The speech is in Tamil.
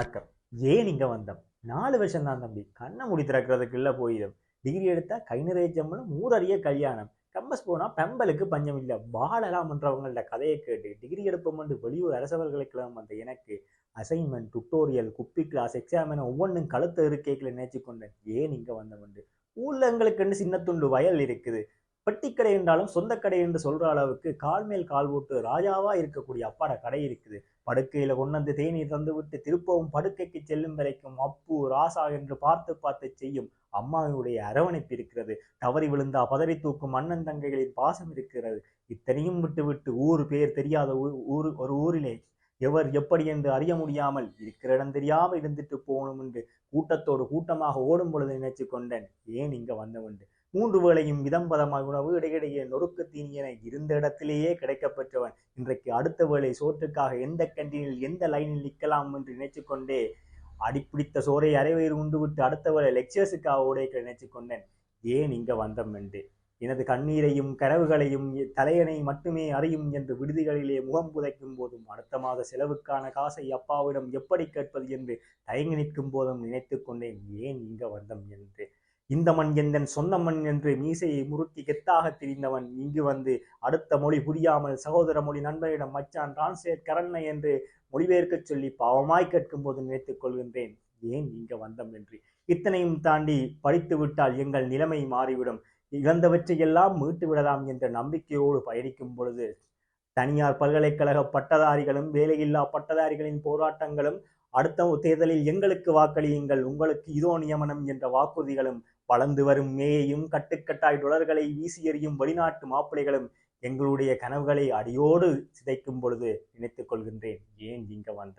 வணக்கம். ஏன் இங்க வந்தோம்? நாலு வருஷம் தான் தம்பி. கண்ணை முடி திறக்கிறதுக்குள்ள போயிடும். டிகிரி எடுத்தா கை நிறைய சம்பளம் மூதறிய கல்யாணம். கம்பஸ் போனால் பெம்பலுக்கு பஞ்சம் இல்லை. வாழலாம் பண்றவங்கள கதையை கேட்டு டிகிரி எடுப்போம்னு வெளியூர் அரசவர்களுக்கெல்லாம் வந்த எனக்கு அசைன்மெண்ட் டுட்டோரியல் குப்பி கிளாஸ் எக்ஸாம் என ஒவ்வொன்றும் கழுத்து இருக்கைகளை நினைச்சு கொண்டேன் ஏன் இங்க வந்தவண்டு ஊரில் எங்களுக்குன்னு சின்ன துண்டு வயல் இருக்குது. பெட்டிக்கடை என்றாலும் சொந்த கடை என்று சொல்ற அளவுக்கு கால் மேல் கால் போட்டு ராஜாவா இருக்கக்கூடிய அப்பாட கடை இருக்குது. படுக்கையில கொண்டு வந்து தேநீர் தந்து விட்டு திருப்பவும் படுக்கைக்கு செல்லும் வரைக்கும் அப்பு ராசா என்று பார்த்து பார்த்து செய்யும் அம்மாவினுடைய அரவணைப்பு இருக்கிறது. தவறி விழுந்தா பதறி தூக்கும் அண்ணன் தங்கைகளின் பாசம் இருக்கிறது. இத்தனையும் விட்டு விட்டு ஊர் பேர் தெரியாத ஊர் ஒரு ஊரிலே எவர் எப்படி என்று அறிய முடியாமல் இருக்கிற இடம் தெரியாமல் இருந்துட்டு போகணும் என்று கூட்டத்தோடு கூட்டமாக ஓடும் பொழுது நினைச்சு கொண்டேன். ஏன் இங்க வந்தவன்று மூன்று வேளையும் விதம்பதமாக உணவு இடையிடையே நொறுக்கு தீனியென இருந்த இடத்திலேயே கிடைக்கப்பெற்றவன். இன்றைக்கு அடுத்த வேளை சோற்றுக்காக எந்த கண்டீனில் எந்த லைனில் நிற்கலாம் என்று நினைச்சு கொண்டே அடிப்பிடித்த சோறை அரைவயிறு உண்டு விட்டு அடுத்த வேளை லெக்சர்ஸுக்காக ஓடைக்க நினைச்சு கொண்டேன். ஏன் இங்க வந்தம் என்று? எனது கண்ணீரையும் கனவுகளையும் தலையணை மட்டுமே அறியும் என்று விடுதிகளிலே முகம் புதைக்கும் போதும் அடுத்த மாத செலவுக்கான காசை அப்பாவிடம் எப்படி கேட்பது என்று தயங்கி நிற்கும் போதும் நினைத்து கொண்டேன். ஏன் இங்க வந்தம் என்று? இந்த மண் எந்தன் சொந்த மண் என்று மீசையை முறுக்கி கெத்தாக திரிந்தவன் இங்கு வந்து அடுத்த மொழி புரியாமல் சகோதர மொழி நண்பரிடம் மச்சான் டிரான்ஸ்லேட் கரண்ணை என்று மொழிபெயர்க்கச் சொல்லி பாவமாய் கேட்கும் போது நினைத்துக் கொள்கின்றேன். ஏன் இங்க வந்தம் என்று? இத்தனையும் தாண்டி படித்து விட்டால் எங்கள் நிலைமை மாறிவிடும். இழந்தவற்றையெல்லாம் மீட்டு விடலாம் என்ற நம்பிக்கையோடு பயணிக்கும் பொழுது தனியார் பல்கலைக்கழக பட்டதாரிகளும் வேலையில்லா பட்டதாரிகளின் போராட்டங்களும் அடுத்த தேர்தலில் எங்களுக்கு வாக்களியுங்கள் உங்களுக்கு இதோ நியமனம் என்ற வாக்குறுதிகளும் வளர்ந்து வரும் மேயையும் கட்டுக்கட்டாய் டொலர்களை வீசி எறியும் வெளிநாட்டு மாப்பிள்ளைகளும் எங்களுடைய கனவுகளை அடியோடு சிதைக்கும் பொழுது நினைத்துக் கொள்கின்றேன். ஏன் இங்க வந்த